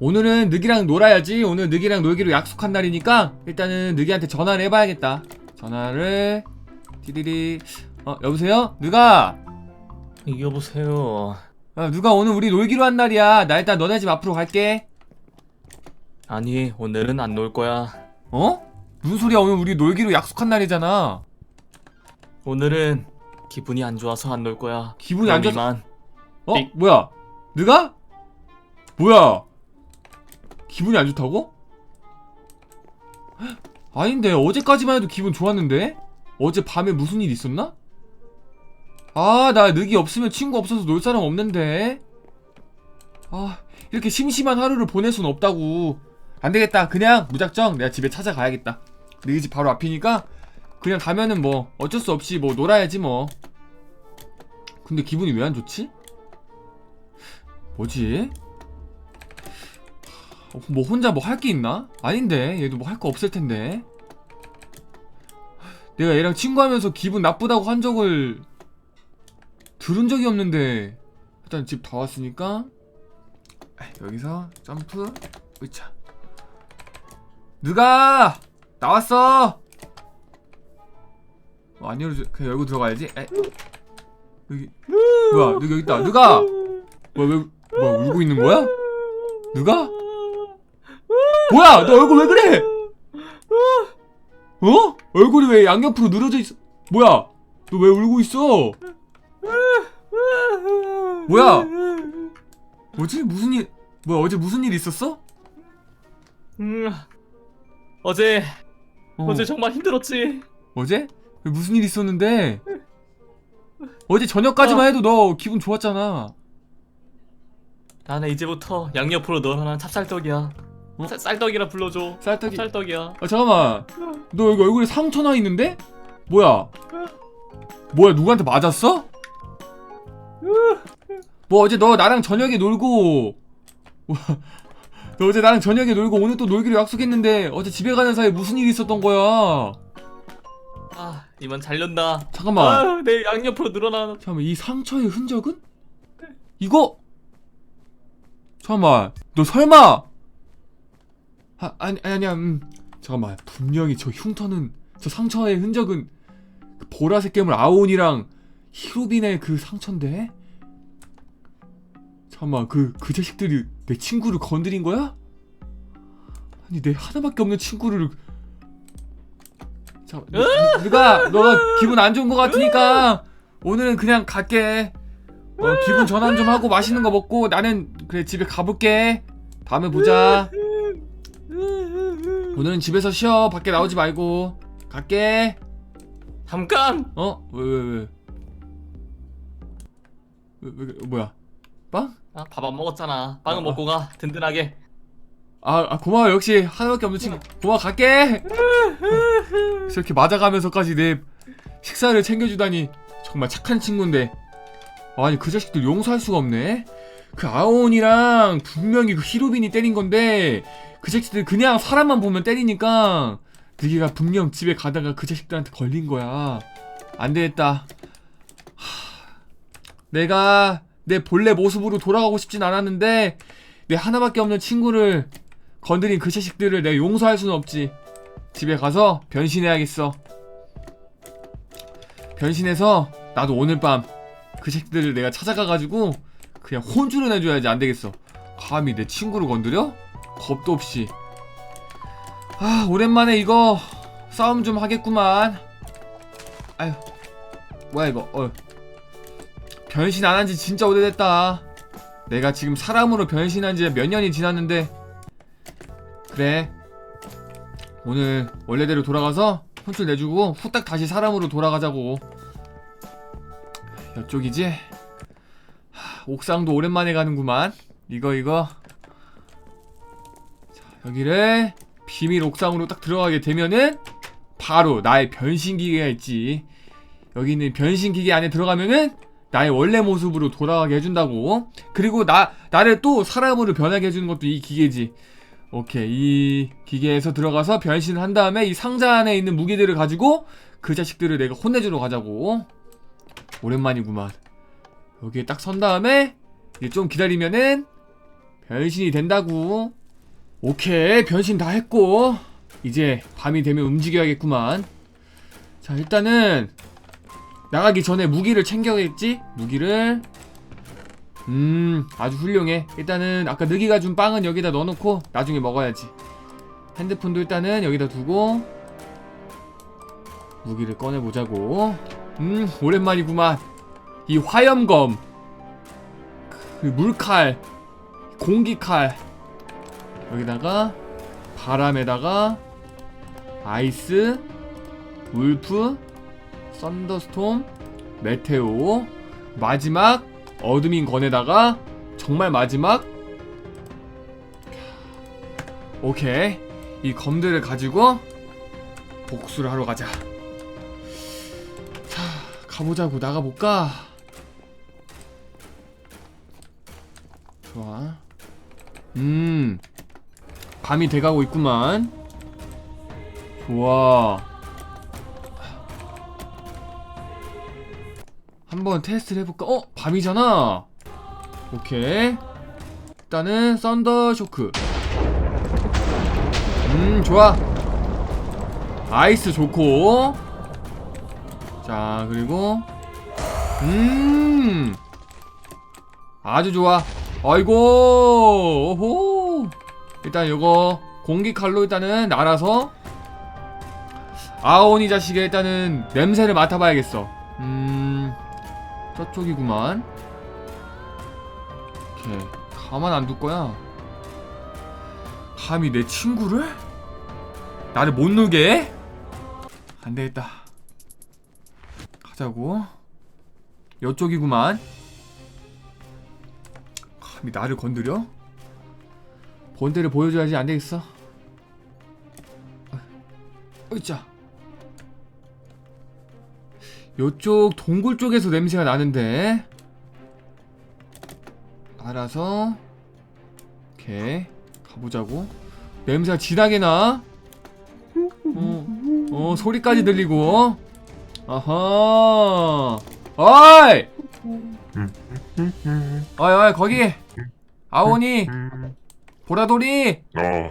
오늘은 늑이랑 놀아야지. 오늘 늑이랑 놀기로 약속한 날이니까 일단은 늑이한테 전화를 해봐야겠다. 전화를 디디리. 어 여보세요? 늑아. 여보세요. 야, 누가 오늘 우리 놀기로 한 날이야. 나 일단 너네 집 앞으로 갈게. 아니 오늘은 안 놀 거야. 어? 무슨 소리야? 오늘 우리 놀기로 약속한 날이잖아. 오늘은 기분이 안 좋아서 안 놀 거야. 기분이 안 좋아서- 이만. 어? 삑. 뭐야? 누가? 뭐야? 기분이 안 좋다고? 헉, 아닌데 어제까지만 해도 기분 좋았는데? 어제 밤에 무슨 일 있었나? 아, 나 늑이 없으면 친구 없어서 놀 사람 없는데. 아, 이렇게 심심한 하루를 보낼 순 없다고. 안 되겠다. 그냥 무작정 내가 집에 찾아가야겠다. 늑이 집 바로 앞이니까 그냥 가면은 뭐 어쩔 수 없이 뭐 놀아야지 뭐. 근데 기분이 왜 안 좋지? 뭐지? 어, 뭐 혼자 뭐 할 게 있나? 아닌데. 얘도 뭐 할 거 없을 텐데. 내가 얘랑 친구하면서 기분 나쁘다고 한 적을 들은 적이 없는데. 일단 집 다 왔으니까. 여기서 점프. 으차. 누가? 나왔어! 어, 안 열어줘. 그냥 열고 들어가야지. 에이. 여기. 뭐야? 누가 여기 있다. 누가? 뭐야 왜 뭐야 울고 있는 거야? 누가? 뭐야 너 얼굴 왜 그래? 어? 얼굴이 왜 양옆으로 늘어져 있어? 뭐야 너 왜 울고 있어? 뭐야? 뭐지 무슨 일 뭐야 어제 무슨 일 있었어? 음, 어제 어, 어제 정말 힘들었지. 어제? 왜 무슨 일 있었는데? 어제 저녁까지만 해도 너 기분 좋았잖아 나는 이제부터 양옆으로 너랑 찹쌀떡이야. 어? 쌀- 쌀떡이라 불러줘. 쌀떡이 찹쌀떡이야. 아 잠깐만 너 여기 얼굴에 상처 나 있는데? 뭐야 뭐야 누구한테 맞았어? 뭐 어제 너 나랑 저녁에 놀고 너 어제 나랑 저녁에 놀고 오늘 또 놀기로 약속했는데 어제 집에 가는 사이에 무슨 일이 있었던 거야 아 이만 잘렸다. 잠깐만 아, 내 양옆으로 늘어나. 잠깐만 이 상처의 흔적은? 이거 잠깐만 너 설마 아, 아니 아니 아니야 음. 잠깐만 분명히 저 흉터는 저 상처의 흔적은 그 보라색 괴물 아온이랑 히로빈의 그 상처인데 잠깐만 그그 자식들이 내 친구를 건드린 거야? 아니 내 하나밖에 없는 친구를 자, 누- 누가 너가 기분 안 좋은 것 같으니까 오늘은 그냥 갈게. 어, 기분 전환 좀 하고 맛있는 거 먹고 나는 그래 집에 가볼게. 다음에 보자. 오늘은 집에서 쉬어. 밖에 나오지 말고. 갈게. 잠깐. 어? 왜 왜 왜? 왜, 왜, 그래? 뭐야? 빵? 아, 밥 안 먹었잖아. 빵은 아, 먹고 가. 든든하게. 아, 아 고마워 역시 하나밖에 없는 친구 고마워 갈게 저렇게 맞아가면서까지 내 식사를 챙겨주다니 정말 착한 친구인데 아니 그 자식들 용서할 수가 없네 그 아온이랑 분명히 그 히로빈이 때린 건데 그 자식들 그냥 사람만 보면 때리니까 느기가 분명 집에 가다가 그 자식들한테 걸린 거야 안 되겠다 하, 내가 내 본래 모습으로 돌아가고 싶진 않았는데 내 하나밖에 없는 친구를 건드린 그 자식들을 내가 용서할 수는 없지. 집에 가서 변신해야겠어. 변신해서 나도 오늘 밤그 자식들을 내가 찾아가가지고 그냥 혼쭐을 내줘야지 안 되겠어. 감히 내 친구를 건드려? 겁도 없이. 아 오랜만에 이거 싸움 좀 하겠구만. 아유 뭐야 이거? 어. 변신 안 한 지 진짜 오래됐다. 내가 지금 사람으로 변신한 지 몇 년이 지났는데 그래 오늘 원래대로 돌아가서 혼쭐 내주고 후딱 다시 사람으로 돌아가자고 이쪽이지 하, 옥상도 오랜만에 가는구만 이거 이거 자, 여기를 비밀 옥상으로 딱 들어가게 되면은 바로 나의 변신 기계가 있지. 여기 있는 변신 기계 안에 들어가면은 나의 원래 모습으로 돌아가게 해준다고. 그리고 나 나를 또 사람으로 변하게 해주는 것도 이 기계지. 오케이. 이 기계에서 들어가서 변신을 한 다음에 이 상자 안에 있는 무기들을 가지고 그 자식들을 내가 혼내주러 가자고. 오랜만이구만. 여기에 딱 선 다음에 이제 좀 기다리면은 변신이 된다고 오케이 변신 다 했고. 이제 밤이 되면 움직여야겠구만. 자 일단은 나가기 전에 무기를 챙겨야겠지? 무기를? 음 아주 훌륭해. 일단은 아까 느기가 준 빵은 여기다 넣어놓고 나중에 먹어야지. 핸드폰도 일단은 여기다 두고 무기를 꺼내보자고. 음 오랜만이구만. 이 화염검 그 물칼 공기칼 여기다가 바람에다가 아이스 울프 썬더스톰 메테오. 마지막 어드민 건에다가 정말 마지막. 오케이. 이 검들을 가지고 복수를 하러 가자. 자 가보자고. 나가볼까? 좋아. 음 밤이 돼가고 있구만. 좋아 한번 테스트를 해볼까? 어? 밤이잖아. 오케이. 일단은 썬더 쇼크. 음 좋아. 아이스 좋고. 자 그리고 음. 아주 좋아. 아이고 오호 일단 요거 공기 칼로 일단은 날아서 아오니 자식의 일단은 냄새를 맡아봐야겠어. 음 저쪽이구만. 오케이. 가만 안 둘 거야. 감히 내 친구를? 나를 못 해? 안 되겠다. 가자고. 요쪽이구만. 감히 나를 건드려? 본때를 보여줘야지 안 되겠어. 어이자. 요쪽 동굴 쪽에서 냄새가 나는데. 알아서. 오케이. 가보자고. 냄새가 진하게 나. 어, 어 소리까지 들리고. 아하. 어이! 어이, 어이, 거기! 아오니! 보라돌이! 아,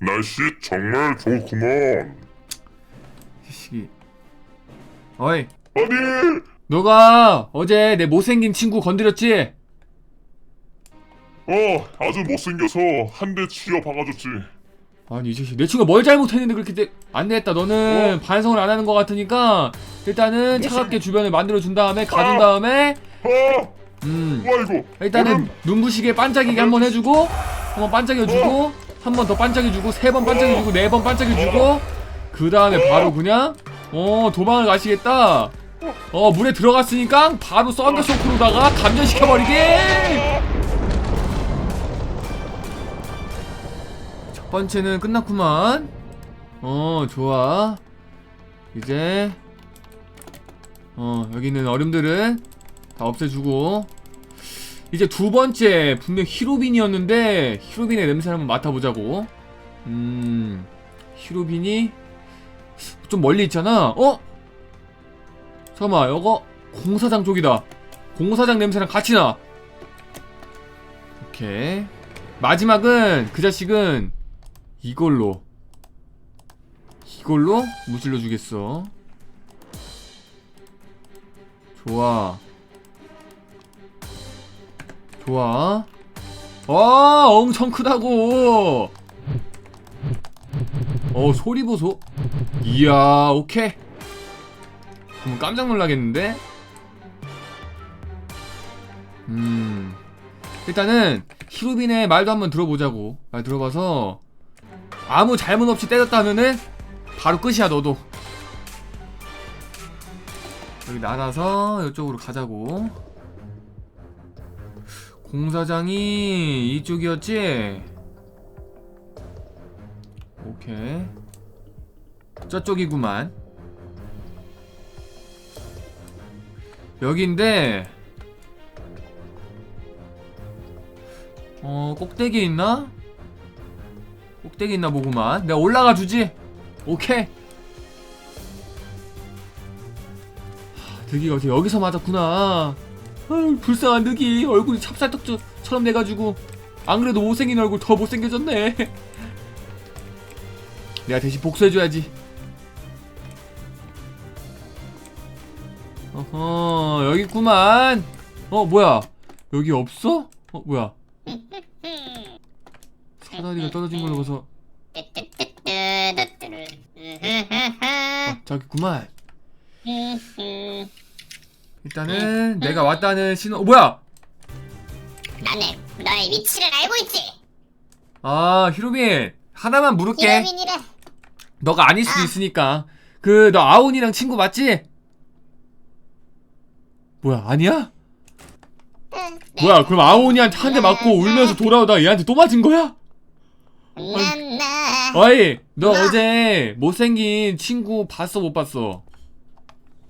날씨 정말 좋구먼. 시기. 어이, 아니, 너가 어제 내 못생긴 친구 건드렸지? 어, 아주 못생겨서 한 대 치여 박아줬지. 아니 이 자식 내 친구가 뭘 잘못했는데 그렇게 돼? 안 되겠다 너는 반성을 안 하는 것 같으니까 일단은 차갑게 주변을 만들어준 다음에 가둔 다음에 아, 음 뭐야 이거? 일단은? 눈부시게 반짝이게 한번 해주고 한번 반짝여주고 한 번 더 반짝여주고 세 번 반짝여주고 네 번 반짝여주고 그 다음에 바로 그냥 어 도망을 가시겠다. 어 물에 들어갔으니까 바로 썬더 쇼크로다가 감전시켜버리게 첫 번째는 끝났구만. 어 좋아. 이제 어 여기 있는 얼음들은 다 없애주고 이제 두 번째 분명 히로빈이었는데 히로빈의 냄새를 한번 맡아보자고. 음 히로빈이 좀 멀리 있잖아. 어? 잠깐만 이거 공사장 쪽이다. 공사장 냄새랑 같이 나. 오케이. 마지막은 그 자식은 이걸로. 이걸로 무질러 주겠어. 좋아 좋아. 와 엄청 크다고. 어 소리 보소. 이야 오케이. 그럼 깜짝 놀라겠는데? 음 일단은 히로빈의 말도 한번 들어보자고. 말 들어봐서 아무 잘못 없이 때렸다면은 바로 끝이야 너도. 여기 날아서 이쪽으로 가자고 공사장이 이쪽이었지? 오케이. 저쪽이구만. 여기인데 어 꼭대기 있나? 꼭대기 있나 보구만. 내가 올라가 주지. 오케이. 하, 어제 여기서 맞았구나 아유 불쌍한 득이 얼굴이 찹쌀떡처럼 돼가지고 안 그래도 못생긴 얼굴 더 못생겨졌네. 내가 대신 복수해줘야지. 어허, 여기 있구만. 어, 뭐야? 여기 없어? 어, 뭐야? 사다리가 떨어진 걸로 봐서. 어, 저기 있구만. 일단은 내가 왔다는 신호. 어, 뭐야? 나는 너의 위치를 알고 있지. 아, 히로빈. 하나만 물을게. 히로민이래. 너가 아닐 수도 아. 있으니까. 그, 너 아온이랑 친구 맞지? 뭐야, 아니야? 뭐야, 그럼 아온이한테 한 대 맞고 울면서 돌아오다가 얘한테 또 맞은 거야? 난나 어이, 너 아. 어제 못생긴 친구 봤어, 못 봤어?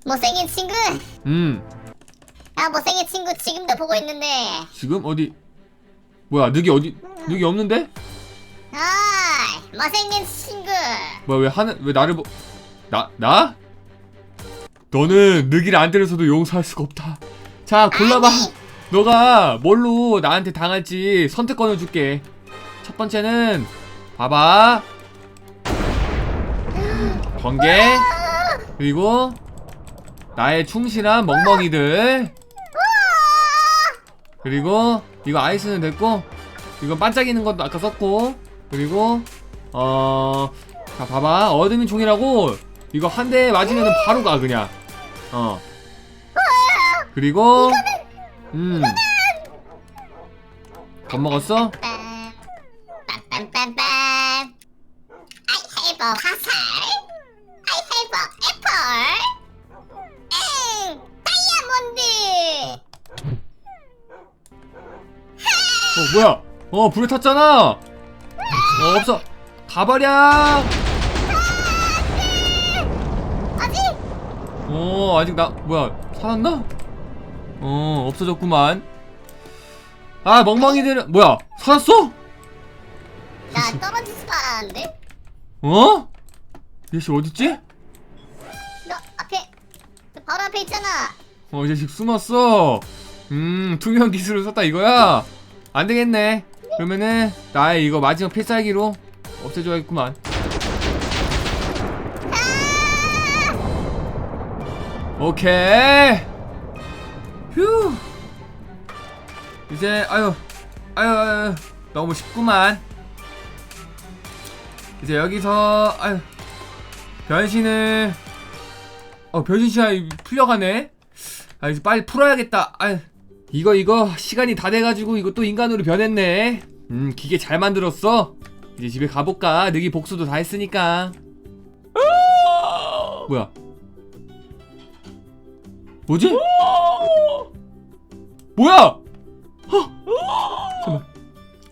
못생긴 친구. 음, 아 못생긴 친구 지금도 보고 있는데. 지금 어디? 뭐야, 늑이 어디, 늑이 없는데? 아 못생긴 친구. 뭐야, 왜 하는, 왜 나를 보, 나, 나? 너는 늑이를 안 때려서도 용서할 수가 없다. 자, 골라봐. 아니. 너가 뭘로 나한테 당할지 선택권을 줄게. 첫 번째는 봐봐. 번개. 그리고 나의 충실한 멍멍이들. 그리고 이거 아이스는 됐고 이건 반짝이는 것도 아까 썼고 그리고 어. 자 봐봐 어둠의 종이라고 이거 한 대 맞으면 바로 가 그냥 어 그리고 음 겁먹었어? 빰빰빰빰. Have a 화살. 뭐야 어 불에 탔잖아 어 없어 가버려 아직 어 아직 나 뭐야 살았나? 어 없어졌구만 아 멍멍이들은 뭐야 살았어? 나 떨어지지도 않았는데. 어? 얘씨 어딨지? 너 앞에 너 바로 앞에 있잖아. 어, 이 자식 숨었어. 음, 투명 기술을 썼다 이거야? 안 되겠네. 그러면은, 나의 이거 마지막 필살기로 없애줘야겠구만. 오케이. 휴. 이제, 아유, 아유, 아유, 너무 쉽구만. 이제 여기서, 아유, 변신을, 어, 변신 시간이 풀려가네? 아 이제 빨리 풀어야겠다. 아 이거 이거 시간이 다 돼가지고 이거 또 인간으로 변했네. 음 기계 잘 만들었어. 이제 집에 가볼까? 늑이 복수도 다 했으니까. 뭐야? 뭐지? 뭐야? 어? 잠깐.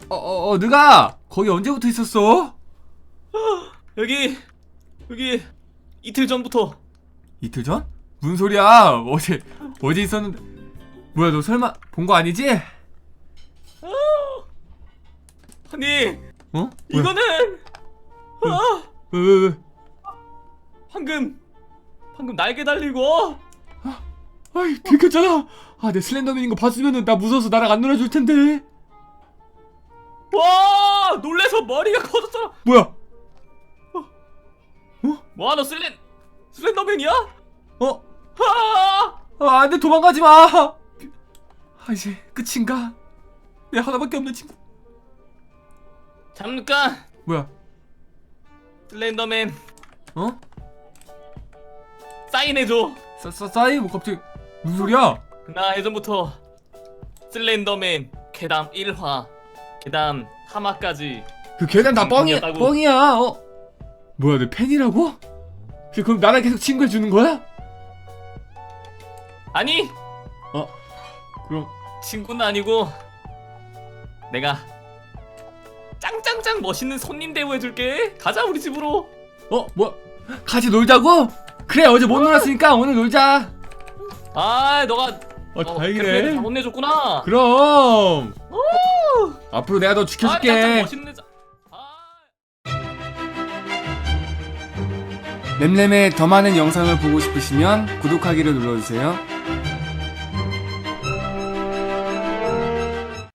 어어 어, 늑아 거기 언제부터 있었어? 여기 여기 이틀 전부터 이틀 전? 무슨 소리야? 어제 어제 있었는데 뭐야 너 설마 본 거 아니지? 아니 어? 이거는 아, 왜, 왜, 왜? 방금 방금 날개 달리고 아이 들켰잖아 아 내 슬렌더맨인 거 봤으면은 나 무서워서 나랑 안 놀아줄 텐데 와 놀래서 머리가 커졌잖아. 뭐야 뭐야 너 슬렌 슬렌더맨이야? 어? 아! 아 안돼 도망가지 마 아, 이제 끝인가? 내 하나밖에 없는 친구 잠깐 뭐야 슬렌더맨 어? 사인해줘. 싸, 싸, 싸이? 뭐 갑자기 무슨 소리야? 나 예전부터 슬렌더맨 괴담 1화 괴담 3화까지 그 계단 다 뻥이야 친구였다고. 뻥이야 어? 뭐야 내 팬이라고? 그럼 나랑 계속 친구해 주는 거야? 아니 그럼 친구는 아니고 내가 짱짱짱 멋있는 손님 대우해줄게 가자 우리 집으로 어? 뭐? 같이 놀자고? 그래 어제 못 놀았으니까 오늘 놀자 아 너가 어 캐릭터를 다행이네 다 혼내줬구나 그럼 앞으로 내가 너 아, 지켜줄게 멋있는 자... 아. 램램의 더 많은 영상을 보고 싶으시면 구독하기를 눌러주세요